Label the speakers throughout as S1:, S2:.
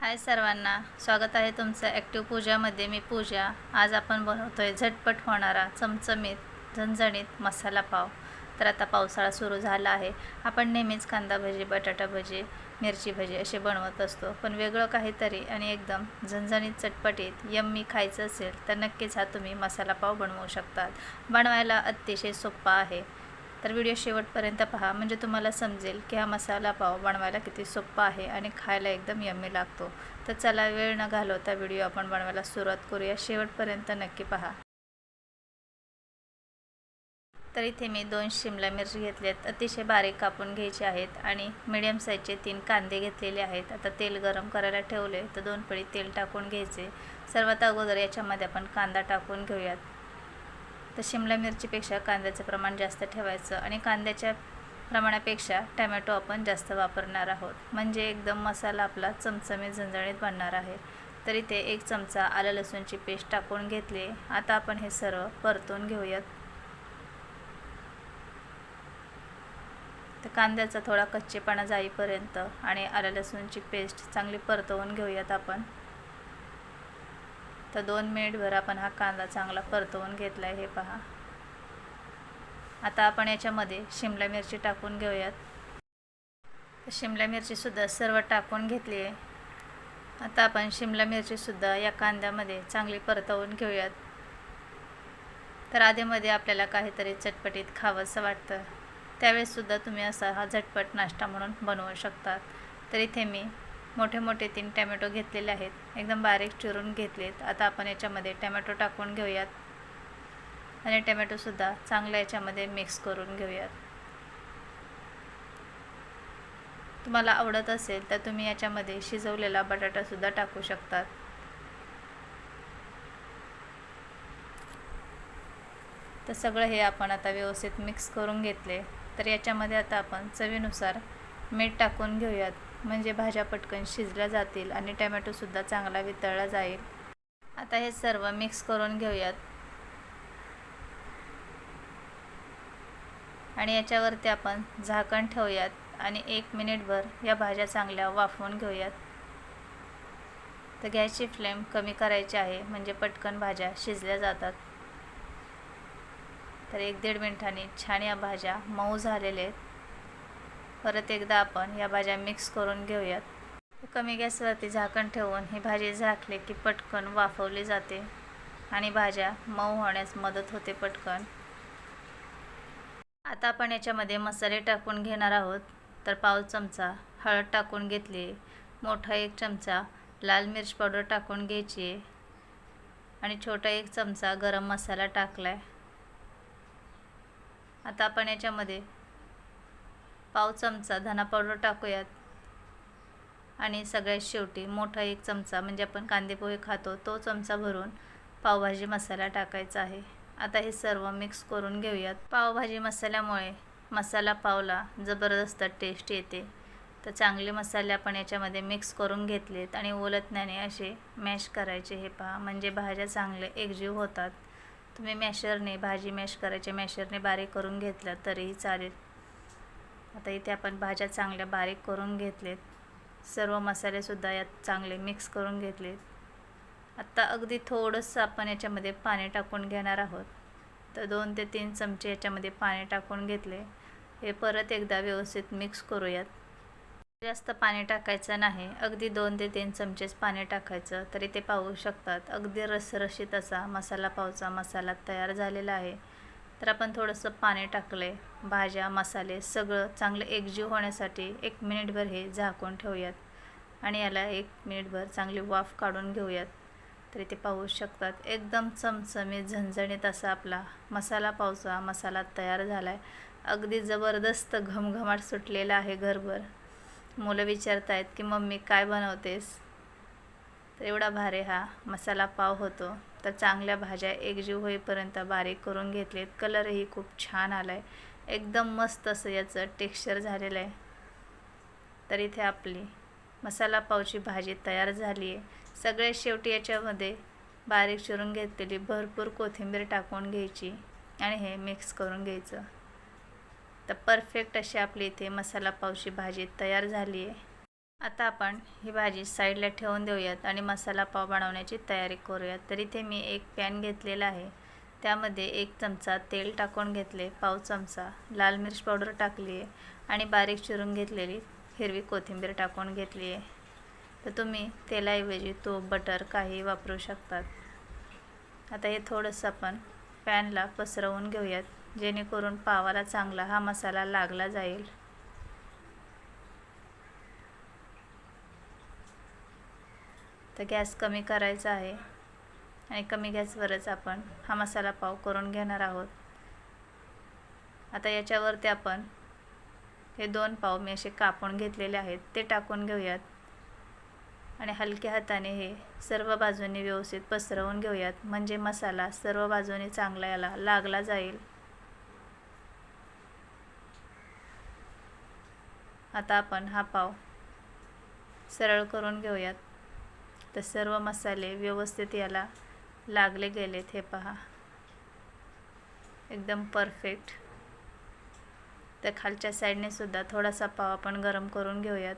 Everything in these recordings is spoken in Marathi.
S1: हाय सर्वांना स्वागत आहे तुमचं ॲक्टिव्ह पूजामध्ये मी पूजा. आज आपण बनवतो आहे झटपट होणारा चमचमीत झणझणीत मसाला पाव. तर आता पावसाळा सुरू झाला आहे. आपण नेहमीच कांदा भजी बटाटा भजी मिरची भजी असे बनवत असतो. पण वेगळं काहीतरी आणि एकदम झणझणीत चटपटीत यम्मी खायचं असेल तर नक्कीच हा तुम्ही मसाला पाव बनवू शकतात. बनवायला अतिशय सोपा आहे. तर व्हिडिओ शेवटपर्यंत पहा. म्हणजे तुम्हाला समजेल की हा मसाला पाव बनवायला किती सोप्पा आहे आणि खायला एकदम यम्मी लागतो. तर चला वेळ न घालवता व्हिडिओ आपण बनवायला सुरुवात करूया. शेवटपर्यंत नक्की पहा. तर इथे मी दोन शिमला मिरची घेतल्यात अतिशय बारीक कापून घ्यायचे आहेत आणि मिडियम साईजचे तीन कांदे घेतलेले आहेत. आता तेल गरम करायला ठेवले तर दोन पळी तेल टाकून घ्यायचे. सर्वात अगोदर याच्यामध्ये आपण कांदा टाकून घेऊयात. तर शिमला मिरचीपेक्षा कांद्याचं प्रमाण जास्त ठेवायचं आणि कांद्याच्या प्रमाणापेक्षा टमॅटो आपण जास्त वापरणार आहोत. म्हणजे एकदम मसाला आपला चमचमीत झणझणीत बनणार आहे. तर इथे एक चमचा आलं लसूणची पेस्ट टाकून घेतली. आता आपण हे सर्व परतून घेऊयात. तर कांद्याचा थोडा कच्चेपणा जाईपर्यंत आणि आलं लसूणची पेस्ट चांगली परतवून घेऊयात आपण. तर दोन मिनिटभर आपण हा कांदा चांगला परतवून घेतला आहे हे पहा. आता आपण याच्यामध्ये शिमला मिरची टाकून घेऊयात. शिमला मिरचीसुद्धा सर्व टाकून घेतली आहे. आता आपण शिमला मिरचीसुद्धा या कांद्यामध्ये चांगली परतवून घेऊयात. तर आधीमध्ये आपल्याला काहीतरी चटपटीत खावंसं वाटतं. त्यावेळेससुद्धा तुम्ही असा हा झटपट नाश्ता म्हणून बनवू शकतात तर इथे मी मोठे मोठे तीन टॅमॅटो घेतलेले आहेत. एकदम बारीक चिरून घेतलेत. आता आपण याच्यामध्ये टॅमॅटो टाकून घेऊयात. आणि टॅमॅटोसुद्धा चांगल्या याच्यामध्ये मिक्स करून घेऊयात. तुम्हाला आवडत असेल तर तुम्ही याच्यामध्ये शिजवलेला बटाटासुद्धा टाकू शकतात. तर सगळं हे आपण आता व्यवस्थित मिक्स करून घेतले. तर याच्यामध्ये आता आपण चवीनुसार मीठ टाकून घेऊयात. म्हणजे भाज्या पटकन शिजल्या जातील आणि टमॅटोसुद्धा चांगला वितळला जाईल. आता हे सर्व मिक्स करून घेऊयात. आणि याच्यावरती आपण झाकण ठेवूयात आणि एक मिनिटभर या भाज्या चांगल्या वाफवून घेऊयात. तर गॅसची फ्लेम कमी करायची आहे म्हणजे पटकन भाज्या शिजल्या जातात. तर एक दीड मिनिटांनी छान या भाज्या मऊ झालेल्या आहेत. परत एकदा आपण या भाज्या मिक्स करून घेऊयात. कमी गॅसवरती झाकण ठेवून ही भाजी झाकली की पटकन वाफवली जाते आणि भाज्या मऊ होण्यास मदत होते पटकन. आता आपण याच्यामध्ये मसाले टाकून घेणार आहोत. तर पाव चमचा हळद टाकून घेतली मोठा एक चमचा लाल मिरच पावडर टाकून घ्यायची आणि छोटा एक चमचा गरम मसाला टाकला आहे आता आपण याच्यामध्ये पाव चमचा धना पावडर टाकूयात. आणि सगळ्यात शेवटी मोठा एक चमचा म्हणजे आपण कांदे पोहे खातो तो चमचा भरून पावभाजी मसाला टाकायचा आहे. आता हे सर्व मिक्स करून घेऊयात. पावभाजी मसाल्यामुळे मसाला पावला जबरदस्त टेस्ट येते. तर चांगले मसाले आपण याच्यामध्ये मिक्स करून घेतलेत आणि ओलतण्याने असे मॅश करायचे हे पहा. म्हणजे भाज्या चांगले एकजीव होतात. तुम्ही मॅशरने भाजी मॅश करायचे मॅशरने बारीक करून घेतलं तरीही चालेल. आता इथे आपण भाज्या चांगल्या बारीक करून घेतलेत. सर्व मसालेसुद्धा यात चांगले मिक्स करून घेतलेत. आत्ता अगदी थोडंसं आपण याच्यामध्ये पाणी टाकून घेणार आहोत. तर दोन ते तीन चमचे याच्यामध्ये पाणी टाकून घेतले. हे परत एकदा व्यवस्थित मिक्स करूयात. जास्त पाणी टाकायचं नाही. अगदी दोन ते तीन चमचेच पाणी टाकायचं. तरी ते पाहू शकतात अगदी रसरशीत असा मसाला पावचा मसाला तयार झालेला आहे. तर आपण थोडंसं पाणी टाकलं आहे भाज्या मसाले सगळं चांगलं एकजीव होण्यासाठी एक मिनिटभर हे झाकून ठेवूयात. आणि याला एक मिनिटभर चांगली वाफ काढून घेऊयात. तर ते पाहू शकतात एकदम चमचमीत झणझणीत असा आपला मसाला पावसा मसाला तयार झाला आहे अगदी जबरदस्त घमघमाट सुटलेला आहे घरभर. मुलं विचारत आहेत की मम्मी काय बनवतेस? तर एवढा भारी हा मसाला पाव होतो. तर चांगल्या भाज्या एकजीव होईपर्यंत बारीक करून घेतलेत. कलरही खूप छान आला आहे एकदम मस्त असं याचं टेक्स्चर झालेलं आहे तर इथे आपली मसाला पावची भाजी तयार झाली आहे सगळ्यात शेवटी याच्यामध्ये बारीक चिरून घेतलेली भरपूर कोथिंबीर टाकून घ्यायची आणि हे मिक्स करून घ्यायचं. तर परफेक्ट अशी आपली इथे मसाला पावची भाजी तयार झाली आहे आता आपण ही भाजी साईडला ठेवून देऊयात आणि मसाला पाव बनवण्याची तयारी करूयात. तर इथे मी एक पॅन घेतलेला आहे. त्यामध्ये एक चमचा तेल टाकून घेतले पाव चमचा लाल मिरच पावडर टाकली आहे आणि बारीक चिरून घेतलेली हिरवी कोथिंबीर टाकून घेतली आहे. तर तुम्ही तेलाऐवजी तूप बटर काही वापरू शकतात. आता हे थोडंसं आपण पॅनला पसरवून घेऊयात जेणेकरून पावाला चांगला हा मसाला लागला जाईल. तर गॅस कमी करायचा आहे आणि कमी गॅसवरच आपण हा मसाला पाव करून घेणार आहोत. आता याच्यावरती आपण हे दोन पाव मी असे कापून घेतलेले आहेत ते टाकून घेऊयात. आणि हलक्या हाताने हे सर्व बाजूंनी व्यवस्थित पसरवून घेऊयात. म्हणजे मसाला सर्व बाजूंनी चांगला याला लागला जाईल. आता आपण हा पाव सरळ करून घेऊयात. तर सर्व मसाले व्यवस्थित याला लागले गेलेत हे पहा. एकदम परफेक्ट तर खालच्या साईडने सुद्धा थोडासा पाव आपण गरम करून घेऊयात.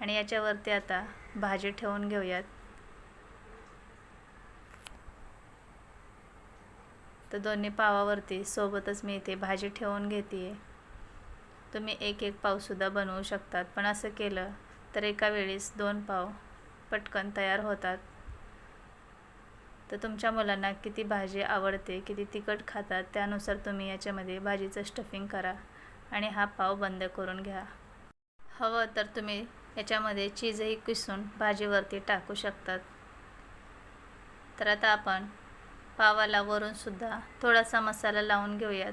S1: आणि याच्यावरती आता भाजी ठेवून घेऊयात. तर दोन्ही पावावरती सोबतच मी इथे भाजी ठेवून घेते तुम्ही एक एक पावसुद्धा बनवू शकतात. पण असं केलं तर एका वेळेस दोन पाव पटकन तयार होतात. तर तुमच्या मुलांना किती भाजी आवडते किती तिखट खातात त्यानुसार तुम्ही याच्यामध्ये भाजीचं स्टफिंग करा आणि हा पाव बंद करून घ्या. हवं तर तुम्ही याच्यामध्ये चीजही किसून भाजीवरती टाकू शकतात. तर आता आपण पावाला वरूनसुद्धा थोडासा मसाला लावून घेऊयात.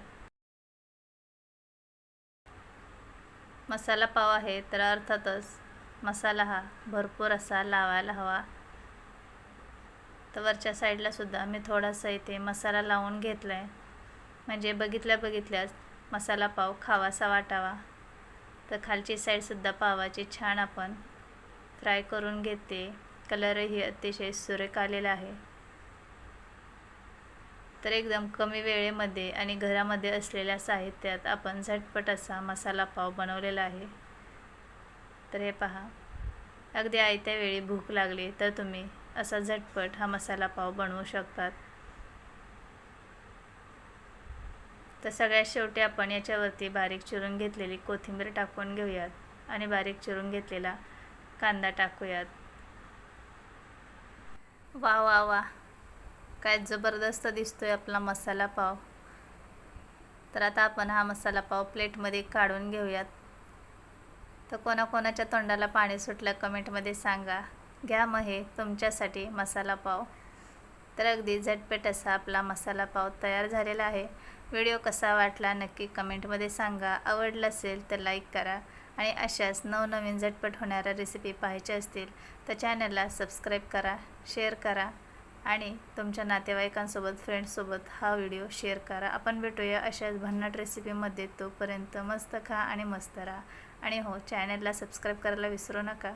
S1: मसाला पाव आहे तर अर्थातच मसाला हा भरपूर असा लावायला हवा. तर वरच्या साईडला सुद्धा मी थोडासा इथे मसाला लावून घेतला आहे म्हणजे बघितल्या बघितल्याच मसाला पाव खावासा वाटावा. तर खालची साईडसुद्धा पावाची छान आपण फ्राय करून घेते. कलरही अतिशय सुरेख आलेला आहे. तर एकदम कमी वेळेमध्ये आणि घरामध्ये असलेल्या साहित्यात आपण झटपट असा मसाला पाव बनवलेला आहे. तर हे पहा. अगदी आयत्या वेळी भूक लागली तर तुम्ही असा झटपट हा मसाला पाव बनवू शकतात. तर सगळ्यात शेवटी आपण याच्यावरती बारीक चिरून घेतलेली कोथिंबीर टाकून घेऊयात आणि बारीक चिरून घेतलेला कांदा टाकूयात. वा वा वा. काय जबरदस्त दिसतोय आपला मसाला पाव. तर आता आपण हा मसाला पाव प्लेटमध्ये काढून घेऊयात. तर कोणाकोणाच्या तोंडाला पाणी सुटलं कमेंटमध्ये सांगा. घ्या मग हे तुमच्यासाठी मसाला पाव. तर अगदी झटपट असा आपला मसाला पाव तयार झालेला आहे. व्हिडिओ कसा वाटला नक्की कमेंटमध्ये सांगा. आवडला असेल तर लाईक करा. आणि अशाच नवनवीन झटपट होणाऱ्या रेसिपी पाहायच्या असतील तर चॅनलला सबस्क्राईब करा शेअर करा. आणि तुमच्या नातेवाईकांसोबत फ्रेंड्ससोबत हा व्हिडिओ शेअर करा. आपण भेटूया अशाच भन्नाट रेसिपीमध्ये. तोपर्यंत मस्त खा आणि मस्त राहा. आणि हो चॅनलला सबस्क्राईब करायला विसरू नका.